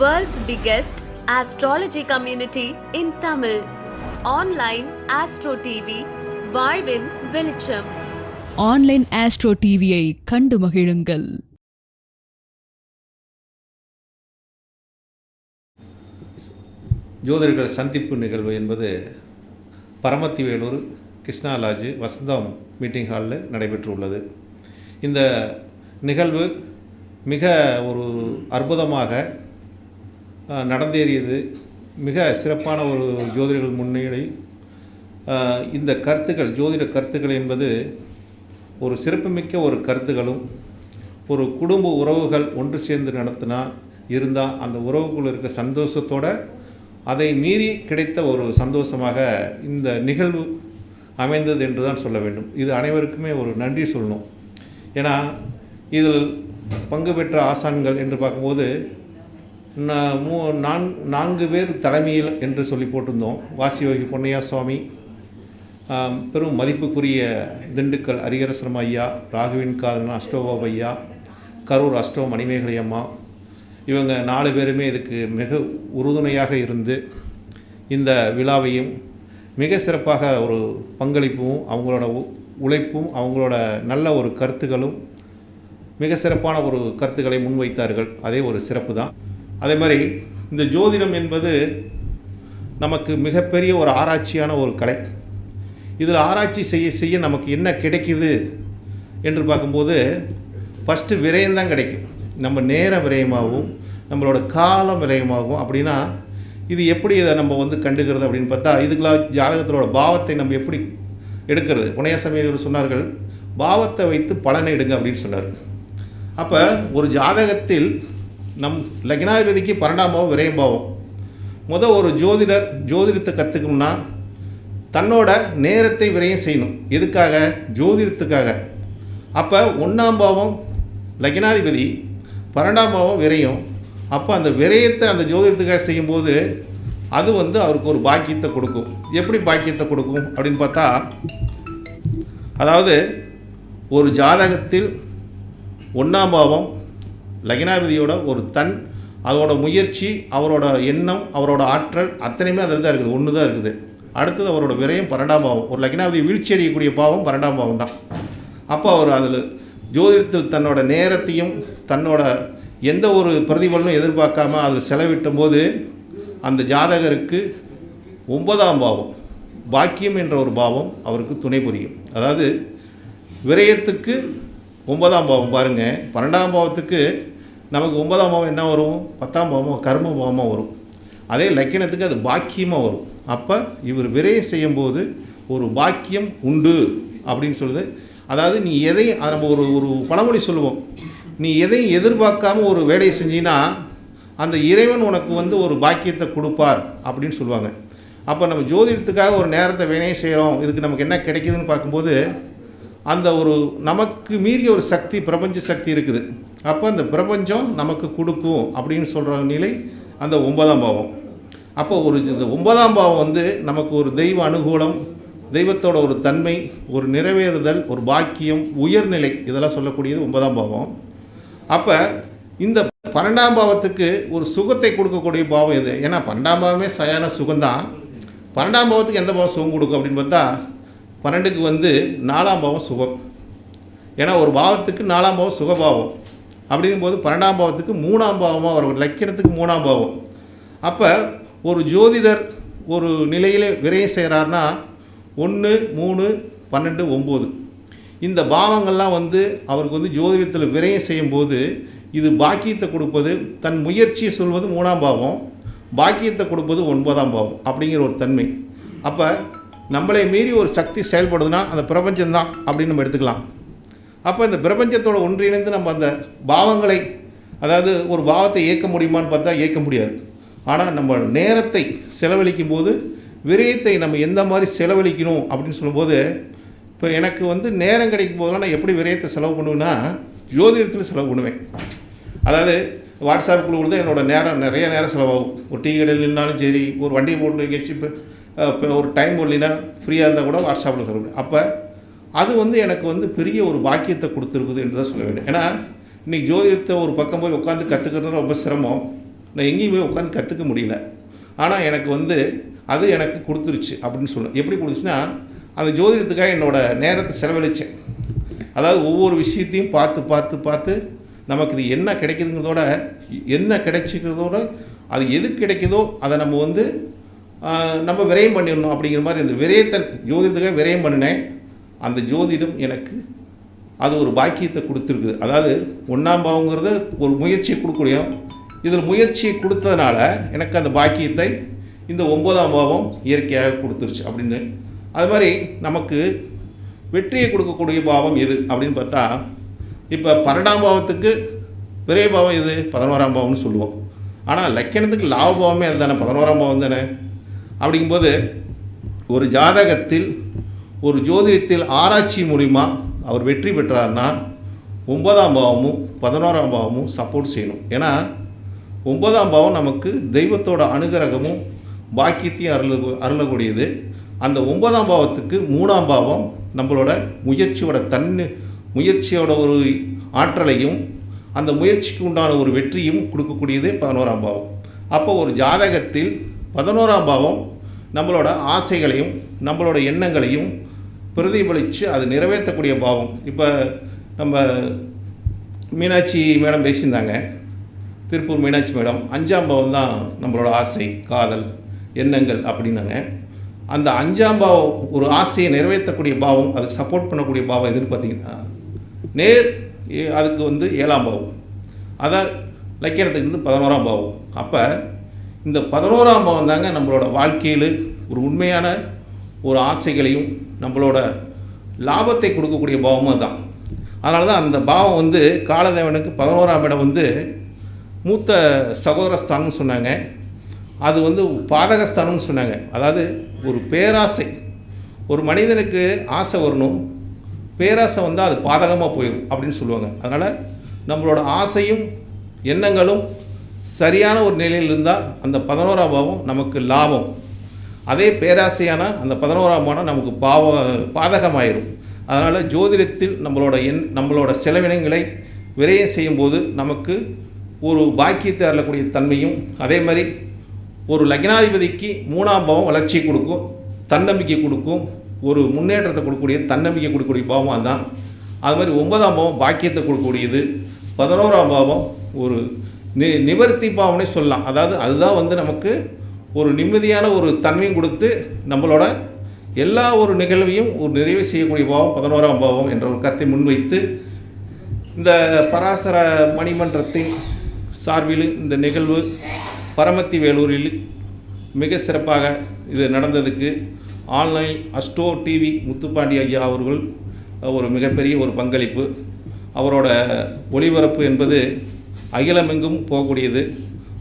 World's biggest astrology community in Tamil. Online Astro TV, வாழ்வின் வெளிச்சம். Online astro டிவியை கண்டு மகிழுங்கள். ஜோதிடர்கள் சந்திப்பு நிகழ்வு என்பது பரமத்திவேலூர் கிருஷ்ணா லாட்ஜ் வசந்தம் மீட்டிங் ஹாலில் நடைபெற்றுள்ளது. இந்த நிகழ்வு மிக ஒரு அற்புதமாக நடந்தேறியது. மிக சிறப்பான ஒரு ஜோதிடர்கள் முன்னிலை. இந்த கருத்துக்கள் ஜோதிட கருத்துக்கள் என்பது ஒரு சிறப்புமிக்க ஒரு கருத்துகளும் ஒரு குடும்ப உறவுகள் ஒன்று சேர்ந்து நடத்தினா இருந்தால் அந்த உறவுக்குள் இருக்க சந்தோஷத்தோடு அதை மீறி கிடைத்த ஒரு சந்தோஷமாக இந்த நிகழ்வு அமைந்தது என்று தான் சொல்ல வேண்டும். இது அனைவருக்குமே ஒரு நன்றி சொல்லணும். ஏன்னா இதில் பங்கு பெற்ற ஆசான்கள் என்று பார்க்கும்போது மூ நான் நான்கு பேர் தலைமையில் என்று சொல்லி போட்டிருந்தோம். வாசியோகி பொன்னையா சுவாமி பெரும் மதிப்புக்குரிய திண்டுக்கல் அரிகரசரம் ஐயா ராகுவின் காதலன் அஷ்டோபாப் ஐயா கரூர் அஷ்டோ மணிமேகலை அம்மா இவங்க நாலு பேருமே இதுக்கு மிக உறுதுணையாக இருந்து இந்த விழாவையும் மிக சிறப்பாக ஒரு பங்களிப்பும் அவங்களோட உ- உழைப்பும் அவங்களோட நல்ல ஒரு கருத்துக்களும் மிக சிறப்பான ஒரு கருத்துக்களை முன்வைத்தார்கள். அதே ஒரு சிறப்பு தான். அதே மாதிரி இந்த ஜோதிடம் என்பது நமக்கு மிகப்பெரிய ஒரு ஆராய்ச்சியான ஒரு கலை. இதில் ஆராய்ச்சி செய்ய செய்ய நமக்கு என்ன கிடைக்குது என்று பார்க்கும்போது ஃபஸ்ட்டு விரயம்தான் கிடைக்கும். நம்ம நேர விரயமாகவும் நம்மளோட காலம் விரயமாகவும் அப்படின்னா இது எப்படி இதை நம்ம வந்து கண்டுக்கிறது அப்படின்னு பார்த்தா இதுக்கெல்லாம் ஜாதகத்திலோட பாவத்தை நம்ம எப்படி எடுக்கிறது? புனையசமயர் சொன்னார்கள் பாவத்தை வைத்து பலனை எடுங்க அப்படின்னு சொன்னார். அப்போ ஒரு ஜாதகத்தில் நம் லக்னாதிபதிக்கு பன்னெண்டாம் பாவம் விரயம் பாவம். முத ஒரு ஜோதிடர் ஜோதிடத்தை கற்றுக்கணும்னா தன்னோட நேரத்தை விரயம் செய்யணும். எதுக்காக? ஜோதிடத்துக்காக. அப்போ ஒன்றாம் பாவம் லக்னாதிபதி பன்னெண்டாம் பாவம் விரயம். அப்போ அந்த விரயத்தை அந்த ஜோதிடத்துக்காக செய்யும்போது அது வந்து அவருக்கு ஒரு பாக்கியத்தை கொடுக்கும். எப்படி பாக்கியத்தை கொடுக்கும் அப்படின்னு பார்த்தா அதாவது ஒரு ஜாதகத்தில் ஒன்றாம் பாவம் லக்னாதிபதியோட ஒரு தன் அதோட முயற்சி அவரோட எண்ணம் அவரோட ஆற்றல் அத்தனையுமே அதில் தான் இருக்குது ஒன்று தான் இருக்குது. அடுத்தது அவரோட விரயம் பன்னெண்டாம் பாவம். ஒரு லக்னாபதி வீழ்ச்சி அடையக்கூடிய பாவம் பன்னெண்டாம் பாவம் தான். அப்போ அவர் அதில் ஜோதிடத்தில் தன்னோட நேரத்தையும் தன்னோட எந்த ஒரு பிரதிபலனும் எதிர்பார்க்காம அதில் செலவிட்டும் போது அந்த ஜாதகருக்கு ஒன்பதாம் பாவம் பாக்கியம் என்ற ஒரு பாவம் அவருக்கு துணை புரியும். அதாவது விரயத்துக்கு ஒன்பதாம் பாவம் பாருங்கள் பன்னெண்டாம் பாவத்துக்கு நமக்கு ஒன்பதாம் பாவம் என்ன வரும்? பத்தாம் பாவம் கர்ம பாவமாக வரும். அதே லக்கினத்துக்கு அது பாக்கியமாக வரும். அப்போ இவர் விரயம் செய்யும்போது ஒரு பாக்கியம் உண்டு அப்படின்னு சொல்லுது. அதாவது நீ எதையும் அது நம்ம ஒரு ஒரு பழமொழி சொல்லுவோம். நீ எதையும் எதிர்பார்க்காம ஒரு வேலையை செஞ்சீன்னா அந்த இறைவன் உனக்கு வந்து ஒரு பாக்கியத்தை கொடுப்பார் அப்படின்னு சொல்லுவாங்க. அப்போ நம்ம ஜோதிடத்துக்காக ஒரு நேரத்தை வினையை செய்கிறோம் இதுக்கு நமக்கு என்ன கிடைக்குதுன்னு பார்க்கும்போது அந்த ஒரு நமக்கு மீறிய ஒரு சக்தி பிரபஞ்ச சக்தி இருக்குது. அப்போ அந்த பிரபஞ்சம் நமக்கு கொடுக்கும் அப்படின்னு சொல்கிற நிலை அந்த ஒன்பதாம் பாவம். அப்போ ஒரு இந்த ஒன்பதாம் பாவம் வந்து நமக்கு ஒரு தெய்வ அனுகூலம் தெய்வத்தோட ஒரு தன்மை ஒரு நிறைவேறுதல் ஒரு பாக்கியம் உயர்நிலை இதெல்லாம் சொல்லக்கூடியது ஒன்பதாம் பாவம். அப்போ இந்த பன்னெண்டாம் பாவத்துக்கு ஒரு சுகத்தை கொடுக்கக்கூடிய பாவம் இது ஏன்னா பன்னெண்டாம் பாவமே சரியான சுகம்தான். பன்னெண்டாம் பாவத்துக்கு எந்த பாவம் சுகம் கொடுக்கும் அப்படின்னு பார்த்தா பன்னெண்டுக்கு வந்து நாலாம் பாவம் சுகம். ஏன்னா ஒரு பாவத்துக்கு நாலாம் பாவம் சுகபாவம். அப்படிங்கும்போது பன்னெண்டாம் பாவத்துக்கு மூணாம் பாவமாக வரும். ஒரு லக்கினத்துக்கு மூணாம் பாவம். அப்போ ஒரு ஜோதிடர் ஒரு நிலையில் விரயம் செய்கிறாருன்னா ஒன்று மூணு பன்னெண்டு ஒம்பது. இந்த பாவங்கள்லாம் வந்து அவருக்கு வந்து ஜோதிடத்தில் விரயம் செய்யும்போது இது பாக்கியத்தை கொடுப்பது தன் முயற்சியை சொல்வது மூணாம் பாவம் பாக்கியத்தை கொடுப்பது ஒன்பதாம் பாவம் அப்படிங்கிற ஒரு தன்மை. அப்போ நம்மளை மீறி ஒரு சக்தி செயல்படுதுன்னா அந்த பிரபஞ்சம்தான் அப்படின்னு நம்ம எடுத்துக்கலாம். அப்போ இந்த பிரபஞ்சத்தோட ஒன்றிணைந்து நம்ம அந்த பாவங்களை அதாவது ஒரு பாவத்தை இயக்க முடியுமான்னு பார்த்தா இயக்க முடியாது. ஆனால் நம்ம நேரத்தை செலவழிக்கும் போது விரயத்தை நம்ம எந்த மாதிரி செலவழிக்கணும் அப்படின்னு சொல்லும்போது இப்போ எனக்கு வந்து நேரம் கிடைக்கும் போதெல்லாம் நான் எப்படி விரயத்தை செலவு பண்ணுவேன்னா ஜோதிடத்தில் செலவு பண்ணுவேன். அதாவது வாட்ஸ்அப் குழு தான் நேரம் நிறைய நேரம் செலவாகும். ஒரு டீ கடையில் நின்னாலும் சரி ஒரு வண்டியை போட்டு எங்கேயாச்சும் இப்போ இப்போ ஒரு டைம் இல்லைன்னா ஃப்ரீயாக இருந்தால் கூட வாட்ஸ்அப்பில் செலவு அப்போ அது வந்து எனக்கு வந்து பெரிய ஒரு பாக்கியத்தை கொடுத்துருக்குது என்று தான் சொல்ல வேண்டும். ஏன்னா இன்றைக்கி ஜோதிடத்தை ஒரு பக்கம் போய் உட்காந்து கற்றுக்கிறது ரொம்ப சிரமம். நான் எங்கேயும் போய் உட்காந்து கற்றுக்க முடியல. ஆனால் எனக்கு வந்து அது எனக்கு கொடுத்துருச்சு அப்படின்னு சொல்லணும். எப்படி கொடுத்துச்சுன்னா அந்த ஜோதிடத்துக்காக என்னோடய நேரத்தை செலவழித்தேன் அதாவது ஒவ்வொரு விஷயத்தையும் பார்த்து பார்த்து பார்த்து நமக்கு இது என்ன கிடைக்குதுங்கிறதோட என்ன கிடைச்சிக்கிறதோட அது எது கிடைக்குதோ அதை நம்ம வந்து நம்ம விரயம் பண்ணிடணும் அப்படிங்கிற மாதிரி இந்த விரயத்தை ஜோதிடத்துக்காக விரயம் பண்ணினேன். அந்த ஜோதிடம் எனக்கு அது ஒரு பாக்கியத்தை கொடுத்துருக்குது. அதாவது ஒன்றாம் பாவங்கிறத ஒரு முயற்சியை கொடுக்கக்கூடிய இதில் முயற்சியை கொடுத்ததுனால எனக்கு அந்த பாக்கியத்தை இந்த ஒம்பதாம் பாவம் இயற்கையாக கொடுத்துருச்சு அப்படின்னு. அது மாதிரி நமக்கு வெற்றியை கொடுக்கக்கூடிய பாவம் எது அப்படின்னு பார்த்தா இப்போ பன்னெண்டாம் பாவத்துக்கு விரைய பாவம் எது? பதினோராம் பாவம்னு சொல்லுவோம். ஆனால் லக்கணத்துக்கு லாப பாவமே அது தானே பதினோராம் பாவம் தானே? அப்படிங்கும்போது ஒரு ஜாதகத்தில் ஒரு ஜோதிடத்தில் ஆராய்ச்சி மூலிமா அவர் வெற்றி பெற்றார்னா ஒன்பதாம் பாவமும் பதினோராம் பாவமும் சப்போர்ட் செய்யணும். ஏன்னா ஒன்பதாம் பாவம் நமக்கு தெய்வத்தோட அனுகிரகமும் பாக்கியத்தையும் அருள அருளக்கூடியது. அந்த ஒன்பதாம் பாவத்துக்கு மூணாம் பாவம் நம்மளோட முயற்சியோட தன்னு முயற்சியோட ஒரு ஆற்றலையும் அந்த முயற்சிக்கு உண்டான ஒரு வெற்றியும் கொடுக்கக்கூடியதே பதினோராம் பாவம். அப்போ ஒரு ஜாதகத்தில் பதினோராம் பாவம் நம்மளோட ஆசைகளையும் நம்மளோட எண்ணங்களையும் பிரதிபலித்து அது நிறைவேற்றக்கூடிய பாவம். இப்போ நம்ம மீனாட்சி மேடம் பேசியிருந்தாங்க. திருப்பூர் மீனாட்சி மேடம் அஞ்சாம் பாவம் தான் நம்மளோட ஆசை காதல் எண்ணங்கள் அப்படின்னாங்க. அந்த அஞ்சாம் பாவம் ஒரு ஆசையை நிறைவேற்றக்கூடிய பாவம் அதுக்கு சப்போர்ட் பண்ணக்கூடிய பாவம் எதுன்னு பார்த்தீங்கன்னா நேர் ஏ- அதுக்கு வந்து ஏழாம் பாவம். அதான் லக்கியணத்துக்கு வந்து பதினோராம் பாவம். அப்போ இந்த பதினோராம் பாவம் தாங்க நம்மளோட வாழ்க்கையில் ஒரு உண்மையான ஒரு ஆசைகளையும் நம்மளோட லாபத்தை கொடுக்கக்கூடிய பாவமும் தான் அதனால தான் அந்த பாவம் வந்து காலதேவனுக்கு பதினோராம் இடம் வந்து மூத்த சகோதரஸ்தானம்னு சொன்னாங்க. அது வந்து பாதகஸ்தானம்னு சொன்னாங்க. அதாவது ஒரு பேராசை. ஒரு மனிதனுக்கு ஆசை வரணும். பேராசை வந்தால் அது பாதகமாக போயிடும் அப்படின்னு சொல்லுவாங்க. அதனால் நம்மளோட ஆசையும் எண்ணங்களும் சரியான ஒரு நிலையில் இருந்தால் அந்த பதினோராம் பாவம் நமக்கு லாபம். அதே பேராசையான அந்த பதினோராம் மாதம் நமக்கு பாவ பாதகமாயிரும். அதனால் ஜோதிடத்தில் நம்மளோட எண் நம்மளோட செலவினங்களை விரயம் செய்யும்போது நமக்கு ஒரு பாக்கியத்தை அறக்கூடிய தன்மையும் அதே மாதிரி ஒரு லக்னாதிபதிக்கு மூணாம் பாவம் வளர்ச்சியை கொடுக்கும் தன்னம்பிக்கை கொடுக்கும் ஒரு முன்னேற்றத்தை கொடுக்கக்கூடிய தன்னம்பிக்கை கொடுக்கக்கூடிய பாவமாக தான் அது மாதிரி ஒன்பதாம் பாவம் பாக்கியத்தை கொடுக்கக்கூடியது. பதினோராம் பாவம் ஒரு நி நிவர்த்தி பாவம்னே சொல்லலாம். அதாவது அதுதான் வந்து நமக்கு ஒரு நிம்மதியான ஒரு தன்மையும் கொடுத்து நம்மளோட எல்லா ஒரு நிகழ்வையும் ஒரு நிறைவு செய்யக்கூடிய பாவம் பதினோராம் பாவம் என்ற ஒரு கருத்தை முன்வைத்து இந்த பராசர மணிமன்றத்தின் சார்பில் இந்த நிகழ்வு பரமத்தி வேலூரில் மிக சிறப்பாக இது நடந்ததுக்கு ஆன்லைன் அஸ்டோ டிவி முத்துப்பாண்டி ஐயா அவர்கள் ஒரு மிகப்பெரிய ஒரு பங்களிப்பு. அவரோட ஒளிபரப்பு என்பது அகிலமெங்கும் போகக்கூடியது.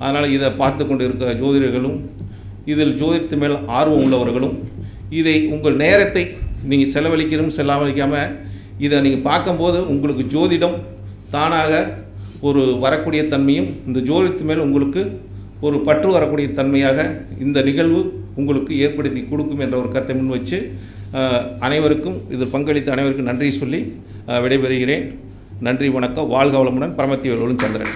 அதனால் இதை பார்த்து கொண்டு இருக்க ஜோதிடர்களும் இதில் ஜோதிடத்து மேல் ஆர்வம் உள்ளவர்களும் இதை உங்கள் நேரத்தை நீங்கள் செலவழிக்கணும் செலவழிக்காமல் இதை நீங்கள் பார்க்கும்போது உங்களுக்கு ஜோதிடம் தானாக ஒரு வரக்கூடிய தன்மையும் இந்த ஜோதிடத்து மேல் உங்களுக்கு ஒரு பற்று வரக்கூடிய தன்மையாக இந்த நிகழ்வு உங்களுக்கு ஏற்படுத்தி கொடுக்கும் என்ற ஒரு கருத்தை முன் வச்சு அனைவருக்கும் இதில் பங்களித்த அனைவருக்கும் நன்றி சொல்லி விடைபெறுகிறேன். நன்றி வணக்கம். வாழ்க வளமுடன். பரமத்தி வேலூரும் சந்திரன்.